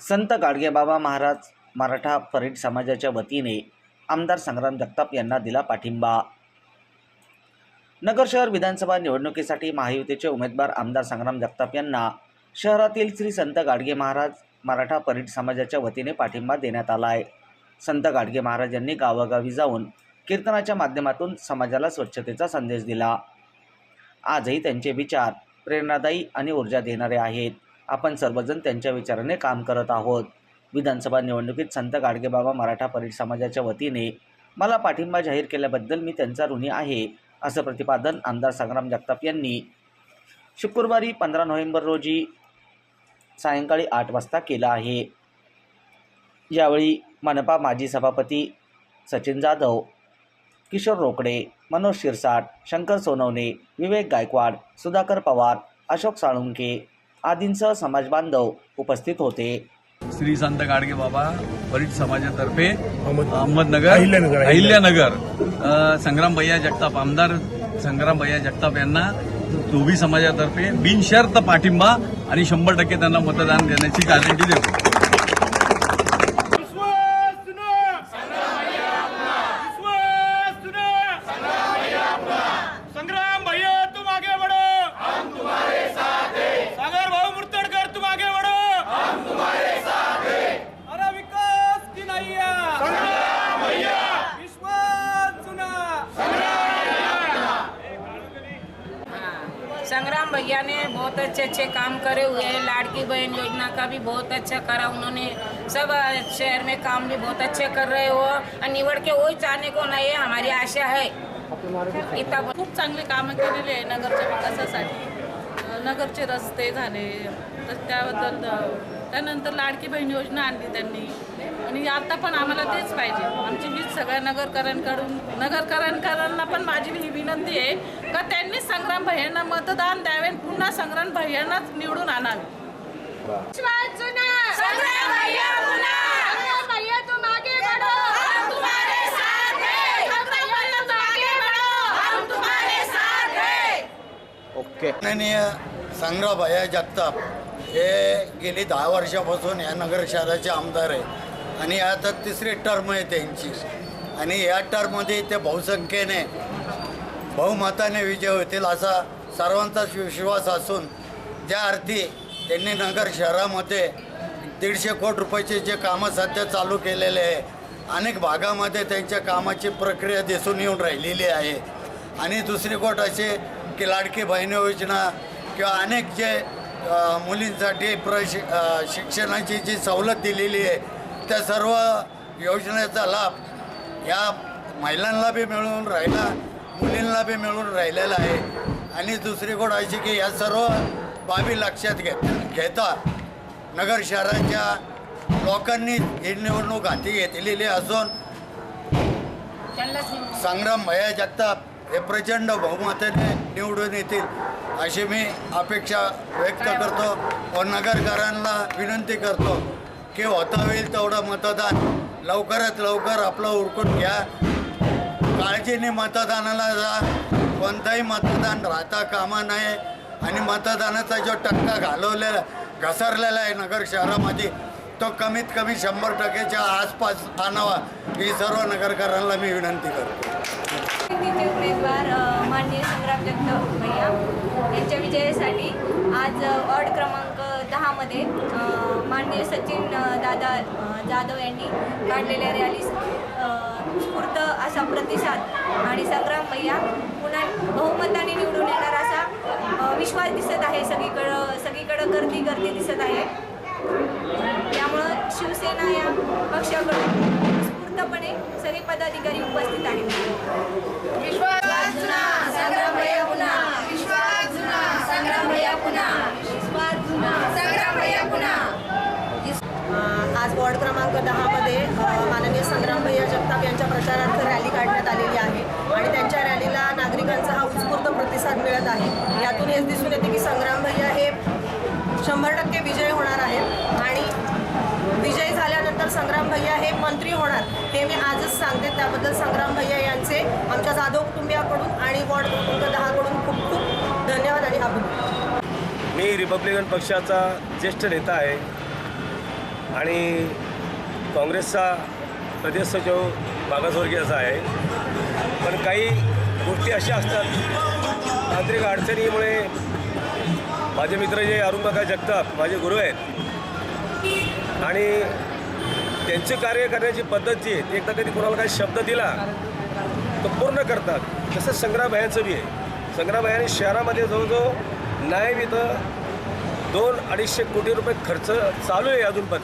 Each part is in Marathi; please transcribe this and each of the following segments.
संत गाडगेबाबा महाराज मराठा परेड समाजाच्या वतीने आमदार संग्राम जगताप यांना दिला पाठिंबा. नगर शहर विधानसभा निवडणुकीसाठी महायुतीचे उमेदवार आमदार संग्राम जगताप यांना शहरातील श्री संत गाडगे महाराज मराठा परेड समाजाच्या वतीने पाठिंबा देण्यात आला आहे संत गाडगे महाराज यांनी गावागावी जाऊन कीर्तनाच्या माध्यमातून समाजाला स्वच्छतेचा संदेश दिला. आजही त्यांचे विचार प्रेरणादायी आणि ऊर्जा देणारे आहेत. आपण सर्वजण त्यांच्या विचाराने काम करत आहोत. विधानसभा निवडणुकीत संत गाडगेबाबा मराठा परेड समाजाच्या वतीने मला पाठिंबा जाहीर केल्याबद्दल मी त्यांचा ऋणी आहे असं प्रतिपादन आमदार संग्राम जगताप यांनी शुक्रवारी पंधरा नोव्हेंबर रोजी सायंकाळी आठ वाजता केलं आहे. यावेळी मनपा माजी सभापती सचिन जाधव किशोर रोकडे मनोज शिरसाट शंकर सोनवणे विवेक गायकवाड सुधाकर पवार अशोक साळुंके आदींसह समाजबांधव उपस्थित होते. श्री संत गाडगे बाबा परीट समाजातर्फे अहमद- अहमदनगर अहिल्यानगर, संग्राम भैया जगताप आमदार संग्राम भैया जगताप यांना धोबी समाजातर्फे बिनशर्त पाठिंबा आणि शंभर टक्के त्यांना मतदान देण्याची गॅरंटी देतो विश्वास सुना विश्वास सुना संग्राम भैया तुम आगे बढ़ो हम तुम्हारे साथ हैं सागर भाऊ मुर्तडकर तुम आगे बढ़ो हम तुम्हारे साथ हैं अरे विकास की नैया संग्राम भैया विश्वास सुना संग्राम भैया ने बहुत अच्छे अच्छे काम करे हुए हैं। लाड़की बहन योजना का भी बहुत अच्छा करा उन्होंने। सब शहर में काम भी बहुत अच्छे कर रहे हो। आणि निवड के वही चाहने को नाही है हमारी आशा है। इतना खूप चांगले कामं केलेले आहे नगरच्या विकासासाठी. नगरचे रस्ते झाले तर त्याबद्दल त्यानंतर लाडकी बहीण योजना आणली त्यांनी. आणि आता पण आम्हाला तेच पाहिजे आमची हीच सगळ्या नगरकरांकडून नगरकरांकरांना पण माझी ही विनंती आहे का त्यांनी संग्राम भैयांना मतदान द्यावे आणि पुन्हा संग्राम भैयांनाच निवडून आणावे संग्राम भैया पुन्हा! तुम आगे बढ़ो हम तुम्हारे साथ हैं! संग्राम भैया तुम आगे बढ़ो! हम तुम्हारे साथ हैं! माननीय संग्रामभैया जगताप हे गेली दहा वर्षापासून या नगर शहराचे आमदार आहे आणि आता तिसरी टर्म आहे त्यांची. आणि या टर्ममध्ये ते बहुसंख्येने बहुमताने विजय होतील असा सर्वांचाच विश्वास असून ज्या अर्थी त्यांनी नगर शहरामध्ये दीडशे कोटी रुपयाचे जे कामं सध्या चालू केलेले आहे अनेक भागामध्ये त्यांच्या कामाची प्रक्रिया दिसून येऊन राहिलेली आहे. आणि दुसरी गोष्ट अशी की लाडकी बहीण योजना किंवा अनेक जे मुलींसाठी प्र शिक्षणाची जी सवलत दिलेली आहे त्या सर्व योजनेचा लाभ या महिलांना बी मिळून राहिला मुलींना बी मिळून राहिलेला आहे. आणि दुसरी गोष्ट अशी की या सर्व बाबी लक्षात घेत घेता नगर शहराच्या लोकांनी ही निवडणूक हाती घेतलेली असून संग्राम भैया जगताप हे प्रचंड बहुमताने निवडून येतील अशी मी अपेक्षा व्यक्त करतो व नगरकरांना विनंती करतो. की होता होईल तेवढं मतदान. लवकरात लवकर आपलं उरकून घ्या. काळजीने मतदानाला जा. कोणताही मतदान राहता कामा नये. आणि मतदानाचा जो टक्का घालवलेला घसरलेला आहे नगर शहरामध्ये तो कमीत कमी शंभर टक्क्याच्या आसपास आणावा. ही सर्व नगरकरांना मी विनंती करतो. उमेदवार माननीय संग्राम जगताप भैया यांच्या विजयासाठी आज वॉर्ड क्रमांक दहामध्ये माननीय सचिन दादा जाधव यांनी काढलेल्या रॅलीस स्फूर्त असा प्रतिसाद आणि संग्राम भैया पुन्हा बहुमताने निवडून येणार असा विश्वास दिसत आहे. सगळीकडं सगळीकडं गर्दी गर्दी दिसत आहे. त्यामुळं शिवसेना या पक्षाकडून स्फूर्तपणे सगळे पदाधिकारी उपस्थित आहेत. विश्वास जुना संग्राम भैया पुन्हा विश्वास जुना संग्राम भैया पुन्हा विश्वास जुना संग्राम भैया पुन्हा आज वॉर्ड क्रमांक दहामध्ये माननीय संग्राम भैया जगताप यांच्या प्रचारार्थ रॅली काढण्यात आलेली आहे आणि त्यांच्या रॅलीला नागरिकांचा हा उत्स्फूर्त प्रतिसाद मिळत आहे. यातून हेच दिसून येते की संग्राम भैया हे शंभर टक्के विजय होणार आहेत आणि विजयी झाल्यानंतर संग्राम भैया हे मंत्री होणार हे मी आजच सांगते. त्याबद्दल संग्राम भैया यांचे आमच्या जाधव कुटुंबियाकडून आणि वॉर्ड क्रमांक दहाकडून खूप खूप धन्यवाद आणि आभार. मी रिपब्लिकन पक्षाचा ज्येष्ठ नेता आहे. आणि काँग्रेसचा प्रदेश जो मागासवर्गीयाचा आहे. पण काही गोष्टी अशा असतात तांत्रिक अडचणीमुळे माझे मित्र जे अरुणकाका जगताप माझे गुरु आहेत. आणि त्यांचे कार्य करण्याची पद्धत जी आहे एकदा कधी कोणाला काही शब्द दिला तो पूर्ण करतात. तसंच संग्रामभायांचं बी आहे. संग्रामभायांनी शहरामध्ये जवळजवळ नाही इथं दोन अडीचशे कोटी रुपये खर्च चालू आहे अजून पण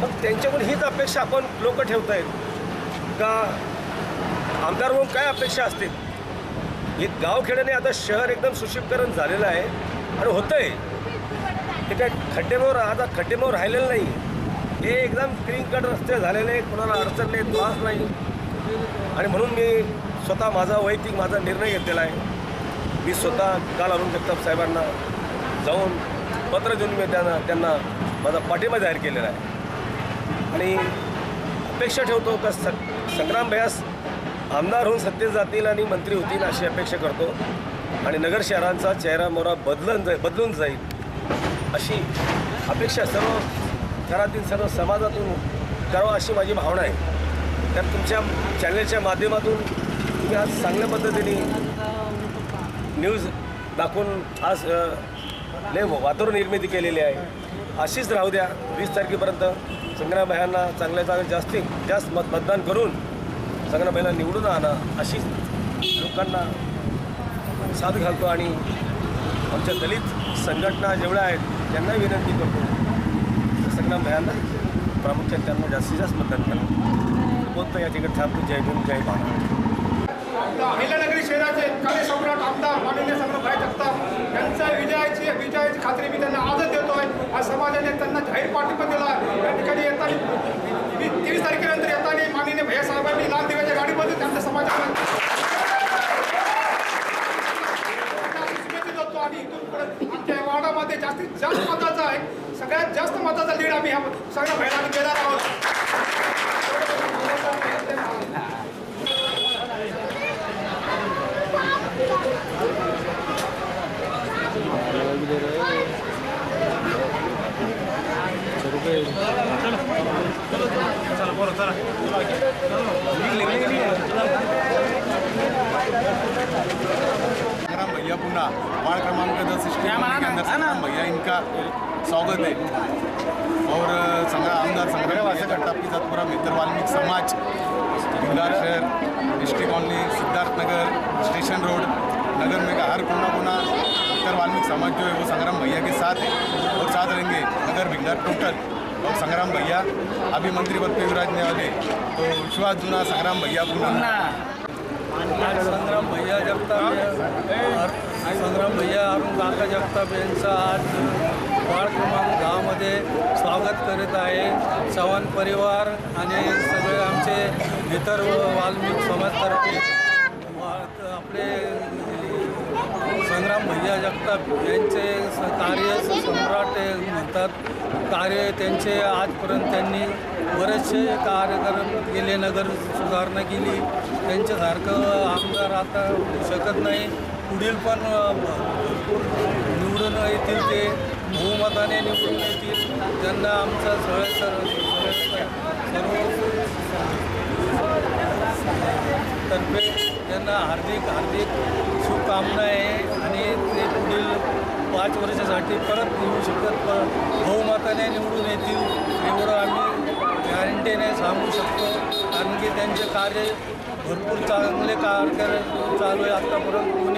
मग त्यांच्याकडून हीच अपेक्षा आपण लोक ठेवत आहेत का आमदार म्हणून काय अपेक्षा असतील? हे गावखेड्याने आता शहर एकदम सुशोभीकरण झालेलं आहे. आणि होतं आहे ते काय खड्डेमोर आता खड्डेमोर राहिलेलं नाही. हे एकदम क्लीन कट रस्ते झालेले कोणाला अडचण नाही त्रास नाही. आणि म्हणून मी स्वतः माझा वैयक्तिक माझा निर्णय घेतलेला आहे. मी स्वतः काल अरुण जगताप साहेबांना जाऊन पत्र देऊन मी त्यांना त्यांना माझा पाठिंबा जाहीर केलेला आहे. आणि अपेक्षा ठेवतो का स संग्राम भयास आमदार होऊन सत्तेत जातील आणि मंत्री होतील अशी अपेक्षा करतो. आणि नगर शहरांचा चेहरा मोहरा बदलून जाईल बदलून जाईल अशी अपेक्षा सर्व घरातील सर्व समाजातून करावं अशी माझी भावना आहे. तर तुमच्या चॅनलच्या माध्यमातून तुम्ही आज चांगल्या पद्धतीने न्यूज दाखवून आज लय वातावरण निर्मिती केलेली आहे. अशीच राहू द्या वीस तारखेपर्यंत संग्रामभायांना चांगल्या चांगल्या जास्तीत जास्त मत मतदान करून संग्रामभाईला निवडून आणा अशीच लोकांना साथ घालतो आणि आमच्या दलित संघटना जेवढ्या आहेत त्यांना विनंती करतो. संग्राम भयांना प्रामुख्याने त्यांना जास्तीत जास्त मतदान करा. बोलतो या ठिकाणी थांबतो. जय भीम जय महाराज अहिल्यानगरी शहराचे कार्यसम्राट आमदार माननीय संग्रामभाई जगताप यांच्या विजयाची विजयाची खात्री मी त्यांना आजच आहे आज समाजाने त्यांना जाहीर पाठिंबा दिला. या ठिकाणी येताना तेवीस तारखेनंतर येताना माननीय भैया साहेबांनी लाल दिव्याच्या गाडीमध्ये त्यांच्या समाजाला शुभेच्छा आणि इथून आमच्या वार्डामध्ये जास्तीत जास्त मताचा आहे सगळ्यात जास्त मताचा लीड आम्ही ह्या सगळ्या भैयाला देणार आहोत. पुन्हा वार्ड क्रमांक दस स्टेट के अंदर संग्राम भैया इनका स्वागत है और संग्राम आमदार संग्राम भैया जगताप के साथ पूरा मित्र वाल्मीकि समाज बिहार शहर district colony Siddharth Nagar station road नगर में का हर कोना कोना मित्र वाल्मीकि समाज जो है वो संग्राम भैया के साथ है और साथ रहेंगे नगर भिंगार टोटल। और संग्राम भैया अभी मंत्री पद पे विराजने वाले तो विश्वास जुना संग्राम भैया आज संग्राम भैया जगताप हे- संग्राम भैया अरुण काका जगताप यांचा आज वार्ड क्रमांक दहामध्ये स्वागत करीत आहे. चव्हाण परिवार आणि सगळे आमचे इतर वाल्मिक समाजतर्फे. वा- आपले संग्राम भैया जगताप यांचे स- कार्य सम्राट म्हणतात. कार्य त्यांचे आजपर्यंत त्यांनी बरेचसे कार्यक्रम गेले नगर सुधारणा केली. त्यांच्यासारखं आमदार आता शकत नाही. पुढील पण निवडून येतील ते बहुमताने निवडून येतील. त्यांना आमचा सगळ्या सर्व तर्फे त्यांना हार्दिक हार्दिक शुभकामना आहे आणि ते पुढील पाच वर्षासाठी परत निवडू शकत पण बहुमताने निवडून येतील. एवढं आम्ही गॅरंटीने सांगू शकतो. कारण की त्यांचे कार्य भरपूर चांगले कार्य चालू आहे आत्तापर्यंत कोणी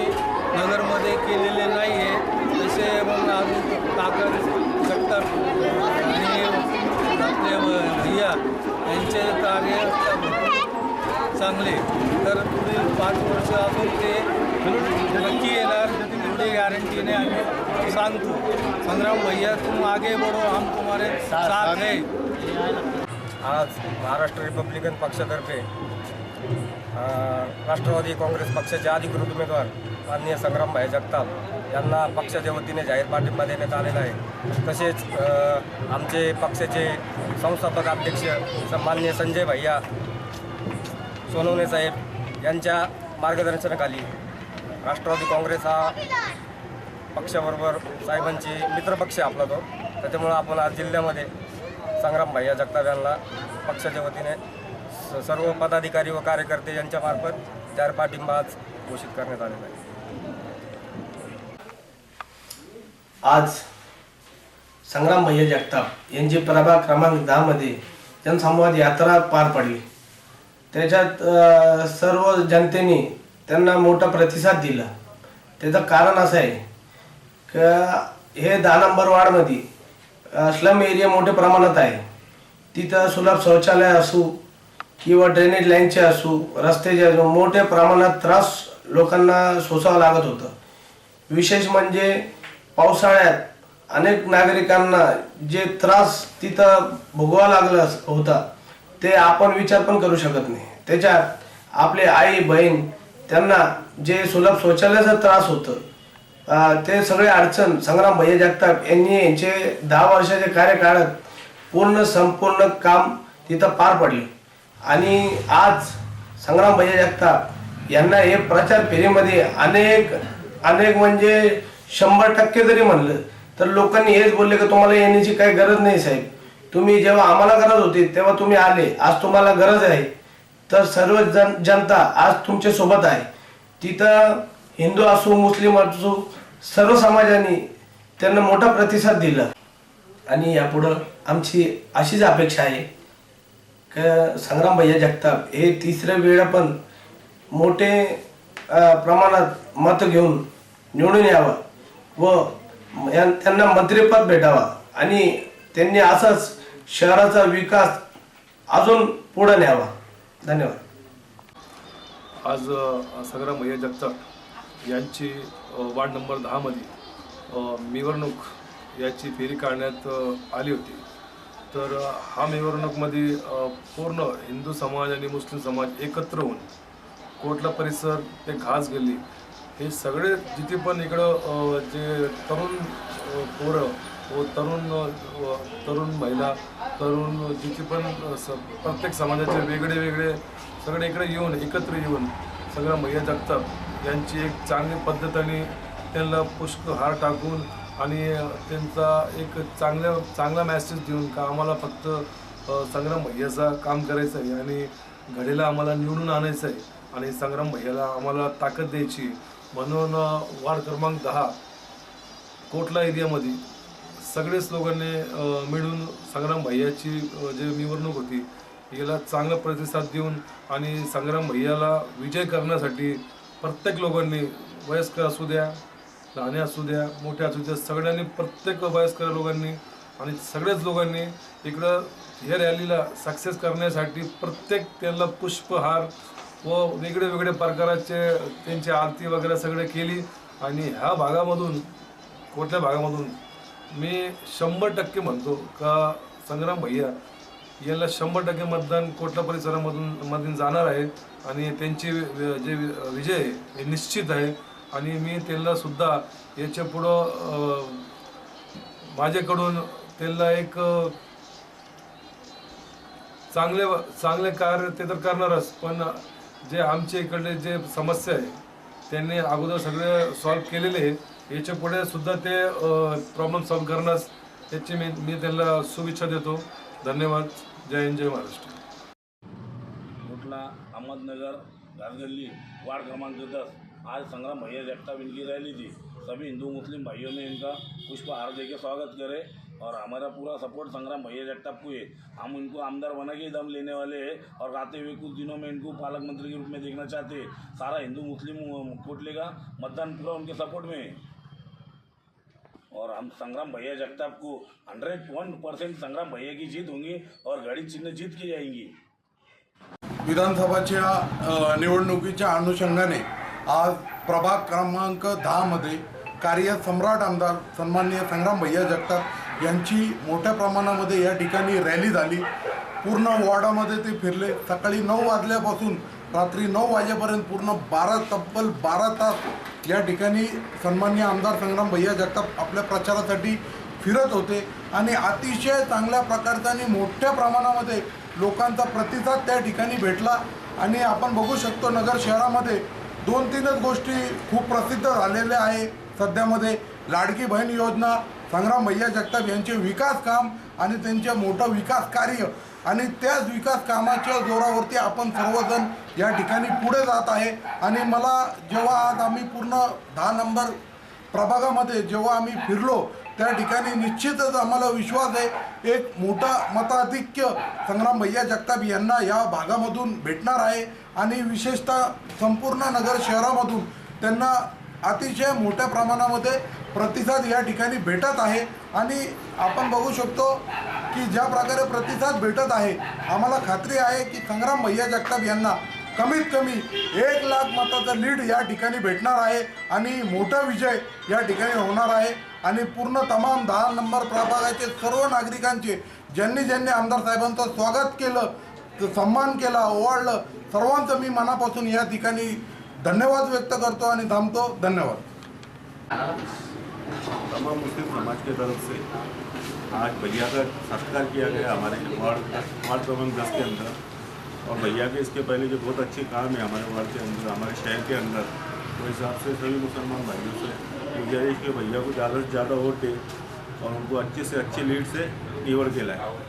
नगरमध्ये केलेले नाही आहे जसे मग अजून काका जगताप आणि आपले भैया यांचे कार्य चांगले. तर पुढील पाच वर्ष अजून ते नक्की येणार. एवढी गॅरंटीने आम्ही सांगतो. संग्राम भैया तुम आगे बढ़ो. हम तुम्हारे साथ है. आज महाराष्ट्र रिपब्लिकन पक्षातर्फे राष्ट्रवादी काँग्रेस पक्षाचे अधिकृत उमेदवार माननीय संग्रामभाई जगताप यांना पक्षाच्या वतीने जाहीर पाठिंबा देण्यात आलेला आहे. तसेच आमचे पक्षाचे संस्थापक अध्यक्ष स- माननीय संजय भैया सोनवणे साहेब यांच्या मार्गदर्शनाखाली राष्ट्रवादी काँग्रेस हा पक्षाबरोबर साहेबांची मित्रपक्ष आपला तो. त्याच्यामुळं आपण आज जिल्ह्यामध्ये संग्राम भैया जगताप यांना पक्षाच्या वतीने सर्व पदाधिकारी व कार्यकर्ते यांच्यामार्फत चार पाठिंबा आज घोषित करण्यात आलेला आहे. आज संग्राम भैया जगताप यांची प्रभा क्रमांक दहामध्ये जनसंवाद यात्रा पार पडली. त्याच्यात सर्व जनतेने त्यांना मोठा प्रतिसाद दिला. त्याचं कारण असं आहे का हे दहा नंबर वार्डमध्ये स्लम एरिया मोठ्या प्रमाणात आहे. तिथं सुलभ शौचालय असू किंवा ड्रेनेज लाईनचे असू रस्त्याचे असू मोठ्या प्रमाणात त्रास लोकांना सोसावं लागत होतं. विशेष म्हणजे पावसाळ्यात अनेक नागरिकांना जे त्रास तिथं भोगवा लागला होता ते आपण विचार पण करू शकत नाही. त्याच्यात आपले आई बहीण त्यांना जे सुलभ शौचालयाचा त्रास होतं ते सगळे अडचण संग्राम भैया जगताप यांनी यांचे दहा वर्षाच्या कार्यकाळात पूर्ण संपूर्ण काम तिथं पार पडले. आणि आज संग्राम भैया जगताप यांना हे प्रचार फेरीमध्ये अनेक अनेक म्हणजे शंभर टक्के जरी म्हणलं तर लोकांनी हेच बोलले की तुम्हाला येण्याची काही गरज नाही साहेब. तुम्ही जेव्हा आम्हाला गरज होती तेव्हा तुम्ही आले. आज तुम्हाला गरज आहे. तर सर्व जन जनता आज तुमच्यासोबत आहे. तिथं हिंदू असो मुस्लिम असो सर्व समाजाने त्यांना मोठा प्रतिसाद दिला. आणि यापुढं आमची अशीच अपेक्षा आहे. संग्राम भैया जगताप हे तिसऱ्या वेळा पण मोठे प्रमाणात मत घेऊन निवडून यावं व या- त्यांना मंत्रिपद भेटावा आणि त्यांनी असाच शहराचा विकास अजून पुढे न्यावा. धन्यवाद. आज संग्राम भैया जगताप यांची वार्ड नंबर दहामध्ये निवडणूक मिरवणूक याची फेरी काढण्यात आली होती. तर हा मिरवणूकमध्ये पूर्ण हिंदू समाज आणि मुस्लिम समाज एकत्र होऊन कोटला परिसर ते घास गेली. हे सगळे जिथे पण इकडं जे तरुण पोरं व तरुण तरुण महिला तरुण जिथे पण स प्रत्येक समाजाचे वेगळे वेगळे सगळे इकडे येऊन एकत्र येऊन सगळ्या महिला जगताप यांची एक चांगली पद्धतीने त्यांना पुष्पहार टाकून आणि त्यांचा एक चांगल्या चांगला मॅसेज देऊन का आम्हाला फक्त संग्राम भैयाचा काम करायचं आहे आणि घडीला आम्हाला निवडून आणायचं आहे आणि संग्राम भैयाला आम्हाला ताकद द्यायची म्हणून वार्ड क्रमांक दहा कोटला एरियामध्ये सगळेच लोकांनी मिळून संग्राम भैयाची जे निवडणूक होती याला चांगला प्रतिसाद देऊन आणि संग्राम भैयाला विजय करण्यासाठी प्रत्येक लोकांनी वयस्कर असू द्या लहान्या असू द्या मोठ्या असू द्या सगळ्यांनी प्रत्येक वयस्कर लोकांनी आणि सगळ्याच लोकांनी इकडं हे रॅलीला सक्सेस करण्यासाठी प्रत्येक त्यांना पुष्पहार व वेगळे वेगळे प्रकाराचे त्यांची आरती वगैरे सगळे केली. आणि ह्या भागामधून कुठल्या भागामधून मी शंभर टक्के म्हणतो का संग्राम भैया याला शंभर टक्के मतदान कोटला परिसरामधून मधून जाणार आहे. आणि त्यांची जे वि- विजय आहे हे निश्चित आहे. आणि मी त्यांनासुद्धा याच्या पुढं माझ्याकडून त्यांना एक चांगले चांगले कार्य ते तर करणारच पण जे आमच्या इकडले जे समस्या आहे त्यांनी अगोदर सगळे सॉल्व्ह केलेले आहे. याच्यापुढे सुद्धा ते प्रॉब्लेम सॉल्व करणार याची मी मी त्यांना शुभेच्छा देतो. धन्यवाद. जय हिंद जय महाराष्ट्र. कुठला अहमदनगर घासगल्ली वार्ड क्रमांक दस. आज संग्राम भैया जगताप इनकी रैली थी। सभी हिंदू मुस्लिम भाइयों ने इनका पुष्पहार दे के स्वागत करे और हमारा पूरा सपोर्ट संग्राम भैया जगताप को है हम इनको आमदार बना के दम लेने वाले हैं और आते हुए कुछ दिनों में इनको पालक मंत्री के रूप में देखना चाहते हैं। सारा हिंदू मुस्लिम अ, कोटले का मतदान पूरा उनके सपोर्ट में। है और हम संग्राम भैया जगताप को हंड्रेड वन परसेंट संग्राम भैया की जीत होंगी और घड़ी चिन्ह जीत की जाएंगी। विधानसभाच्या अ, निवडणुकीच्या अनुषंगाने आज प्रभाग क्रमांक दहामध्ये कार्य सम्राट आमदार सन्माननीय संग्राम भैया जगताप यांची मोठ्या प्रमाणामध्ये या ठिकाणी रॅली झाली. पूर्ण वॉर्डामध्ये ते फिरले. सकाळी नऊ वाजल्यापासून रात्री नऊ वाजेपर्यंत पूर्ण बारा तब्बल बारा तास या ठिकाणी सन्माननीय आमदार संग्राम भैया जगताप आपल्या प्रचारासाठी फिरत होते आणि अतिशय चांगल्या प्रकारचा आणि मोठ्या प्रमाणामध्ये लोकांचा प्रतिसाद त्या ठिकाणी भेटला. आणि आपण बघू शकतो नगर शहरामध्ये दोन तीनच गोष्टी खूप प्रसिद्ध झालेल्या आहे. सध्यामध्ये लाडकी बहीण योजना संग्राम भैया जगताप यांचे विकास काम आणि त्यांचे मोठं विकास कार्य आणि त्याच विकास कामाच्या जोरावरती आपण सर्वजण या ठिकाणी पुढे जात आहे. आणि मला जेव्हा आज आम्ही पूर्ण दहा नंबर प्रभागामध्ये जेव्हा आम्ही फिरलो त्या ठिकाणी निश्चितच आम्हाला विश्वास आहे. एक मोठा मताधिक्य संग्राम भैया जगताप यांना या भागामधून भेटणार आहे. आणि विशेषतः संपूर्ण नगर शहरामधून त्यांना अतिशय मोठ्या प्रमाणामध्ये प्रतिसाद या ठिकाणी भेटत आहे. आणि आपण बघू शकतो की ज्या प्रकारे प्रतिसाद भेटत आहे आम्हाला खात्री आहे की संग्राम भैया जगताप यांना कमीत कमी एक लाख मताचं लीड या ठिकाणी भेटणार आहे. आणि मोठा विजय या ठिकाणी होणार आहे. आणि पूर्ण तमाम दहा नंबर प्रभागाचे सर्व नागरिकांचे ज्यांनी ज्यांनी आमदार साहेबांचं स्वागत केलं सन्मान केला ओवाळलं सर्वांचं मी मनापासून या ठिकाणी धन्यवाद व्यक्त करतो आणि थांबतो. धन्यवाद. तमाम मुस्लिम समाज के तरफ से आज भैया का सत्कार किया गया हमारे वार्ड वार्ड क्रमांक दस के अंदर। और भैया के इसके पहले जो बहुत अच्छे काम है हमारे वार्ड के अंदर हमारे शहर के अंदर। तो हिसाब से सभी मुसलमान भाइयों से गुजारिश कि भैया को ज़्यादा से ज़्यादा वोट दे और उनको अच्छे से अच्छे लीड से निवर के लाए।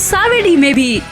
सावेडी में भी।